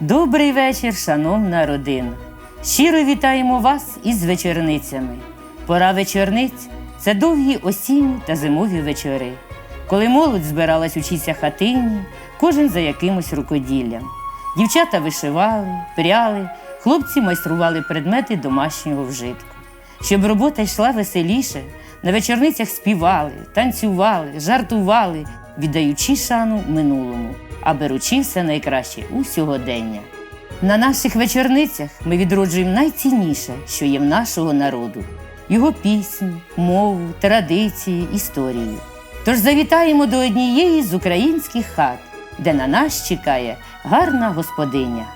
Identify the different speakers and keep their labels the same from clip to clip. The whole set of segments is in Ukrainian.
Speaker 1: Добрий вечір, шановна родина. Щиро вітаємо вас із вечорницями. Пора вечорниць це довгі осінні та зимові вечори, коли молодь збиралась учитися хатині, кожен за якимось рукоділлям. Дівчата вишивали, пряли, хлопці майстрували предмети домашнього вжитку. Щоб робота йшла веселіше, на вечорницях співали, танцювали, жартували, віддаючи шану минулому, а беручи все найкраще у сьогодення. На наших вечорницях ми відроджуємо найцінніше, що є в нашого народу його пісні, мову, традиції, історію. Тож завітаємо до однієї з українських хат, де на нас чекає гарна господиня.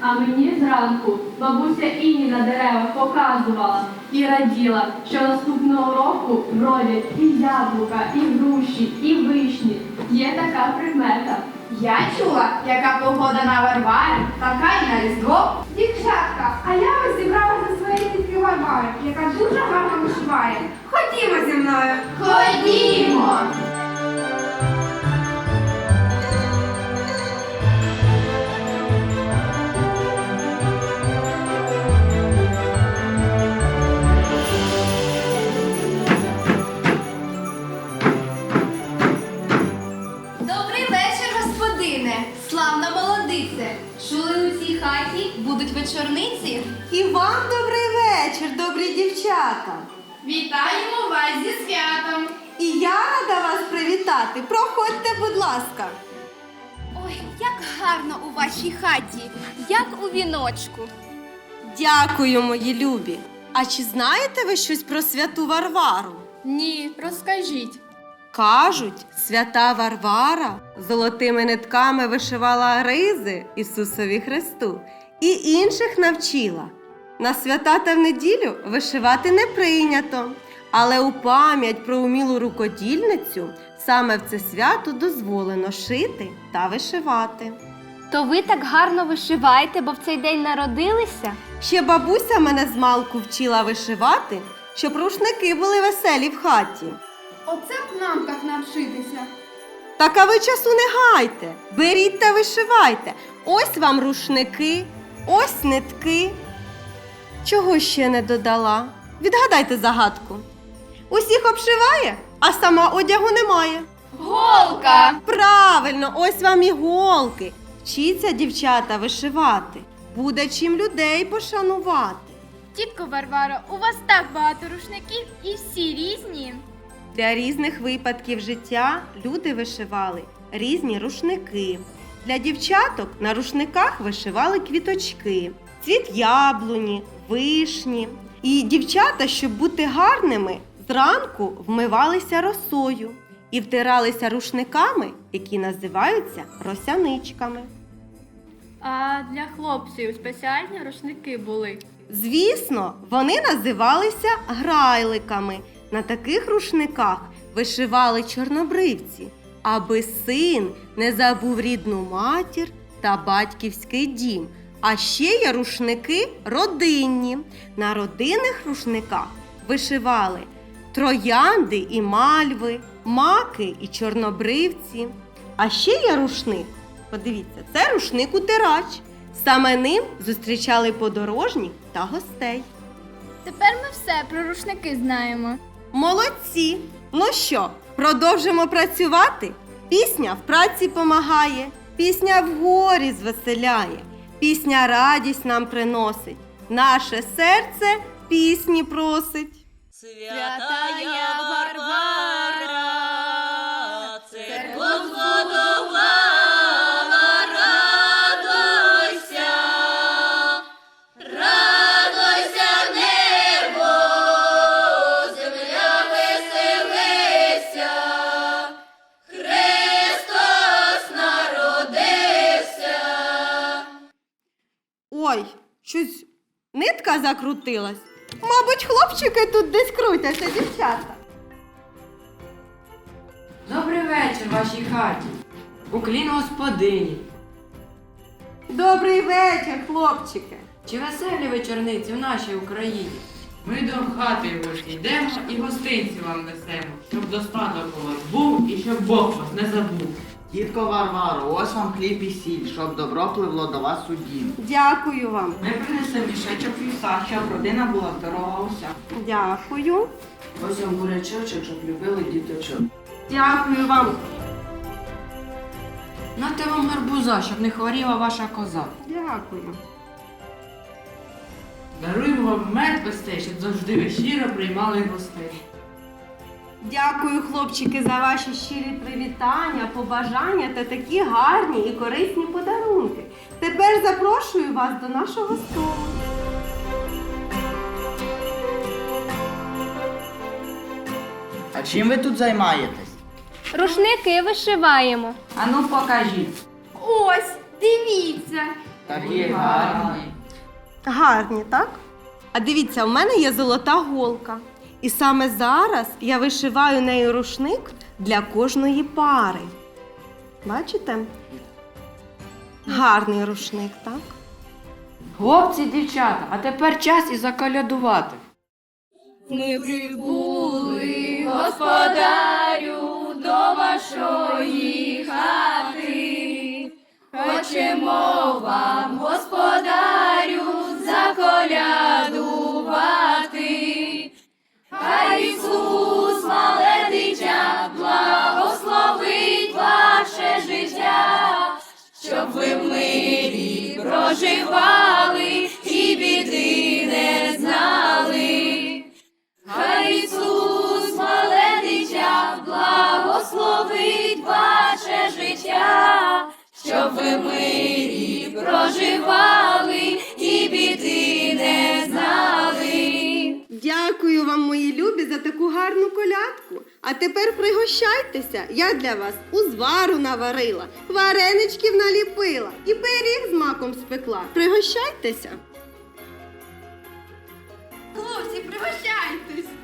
Speaker 2: А мені зранку бабуся Іні на деревах показувала і раділа, що наступного року вродять і яблука, і груші, і вишні. Є така прикмета.
Speaker 3: Я чула, яка погода на Варвари, така й на Різдво. Дівчатка, а я ось зібрала за своєї тітки Варвари, яка дуже гарно вишиває. Ходімо зі мною. Ходімо.
Speaker 4: Дівчата.
Speaker 3: Вітаємо вас зі святом.
Speaker 4: І я рада вас привітати. Проходьте, будь ласка.
Speaker 5: Ой, як гарно у вашій хаті, як у віночку.
Speaker 4: Дякую, мої любі. А чи знаєте ви щось про святу Варвару?
Speaker 2: Ні, розкажіть.
Speaker 4: Кажуть, свята Варвара золотими нитками вишивала ризи Ісусові Христу і інших навчила. На свята та в неділю вишивати не прийнято, але у пам'ять про умілу рукодільницю саме в це свято дозволено шити та вишивати.
Speaker 5: То ви так гарно вишиваєте, бо в цей день народилися?
Speaker 4: Ще бабуся мене з малку вчила вишивати, щоб рушники були веселі в хаті.
Speaker 3: Оце б нам так навчитися.
Speaker 4: Так а ви часу не гайте. Беріть та вишивайте. Ось вам рушники, ось нитки. Чого ще не додала? Відгадайте загадку. Усіх обшиває, а сама одягу немає.
Speaker 5: Голка!
Speaker 4: Правильно, ось вам і голки. Вчіться, дівчата, вишивати. Буде чим людей пошанувати.
Speaker 3: Тітко Варваро, у вас так багато рушників і всі різні.
Speaker 4: Для різних випадків життя люди вишивали різні рушники. Для дівчаток на рушниках вишивали квіточки, цвіт яблуні, вишні. І дівчата, щоб бути гарними, зранку вмивалися росою і втиралися рушниками, які називаються росяничками.
Speaker 2: А для хлопців спеціальні рушники були.
Speaker 4: Звісно, вони називалися грайликами. На таких рушниках вишивали чорнобривці, аби син не забув рідну матір та батьківський дім. А ще є рушники родинні. На родинних рушниках вишивали троянди і мальви, маки і чорнобривці. А ще є рушник. Подивіться, це рушник утирач. Саме ним зустрічали подорожніх та гостей.
Speaker 3: Тепер ми все про рушники знаємо.
Speaker 4: Молодці! Ну що, продовжимо працювати? Пісня в праці помагає, пісня в горі звеселяє, пісня радість нам приносить. Наше серце пісні просить.
Speaker 5: Святая Варвара,
Speaker 4: щось нитка закрутилась. Мабуть, хлопчики тут десь крутяться, дівчата.
Speaker 6: Добрий вечір. вашій хаті. Уклін господині.
Speaker 4: Добрий вечір, хлопчики.
Speaker 6: Чи веселі вечорниці в нашій Україні?
Speaker 7: Ми до хати гості йдемо і гостинці вам несемо, щоб достаток у вас був і щоб Бог вас не забув.
Speaker 8: Тітко Варваро, ось вам хліб і сіль, щоб добро пливло до вас у дім.
Speaker 4: Дякую вам.
Speaker 9: Ми принесли мішечок вівса, щоб родина була здорова уся.
Speaker 4: Дякую.
Speaker 6: Ось вам бурячочок, щоб любили діточок.
Speaker 4: Дякую вам.
Speaker 6: Нате вам гарбуза, щоб не хворіла ваша коза.
Speaker 4: Дякую.
Speaker 7: Даруємо вам мед пестей, щоб завжди ви щиро приймали гостей.
Speaker 4: Дякую, хлопчики, за ваші щирі привітання, побажання та такі гарні і корисні подарунки. Тепер запрошую вас до нашого столу.
Speaker 8: А чим ви тут займаєтесь?
Speaker 3: Рушники вишиваємо.
Speaker 9: Ану покажіть.
Speaker 3: Ось, дивіться.
Speaker 8: Такі гарні.
Speaker 4: Гарні, так? А дивіться, у мене є золота голка. І саме зараз я вишиваю нею рушник для кожної пари. Бачите? Гарний рушник, так?
Speaker 6: Хлопці, дівчата, а тепер час і заколядувати.
Speaker 2: Ми прибули, господарю, до вашої хати. Хочемо вам, господарю, заколядувати. Проживали
Speaker 4: гарну колядку. А тепер пригощайтеся. Я для вас узвару наварила, вареничків наліпила і пиріг з маком спекла. Пригощайтеся.
Speaker 5: Хлопці, пригощайте!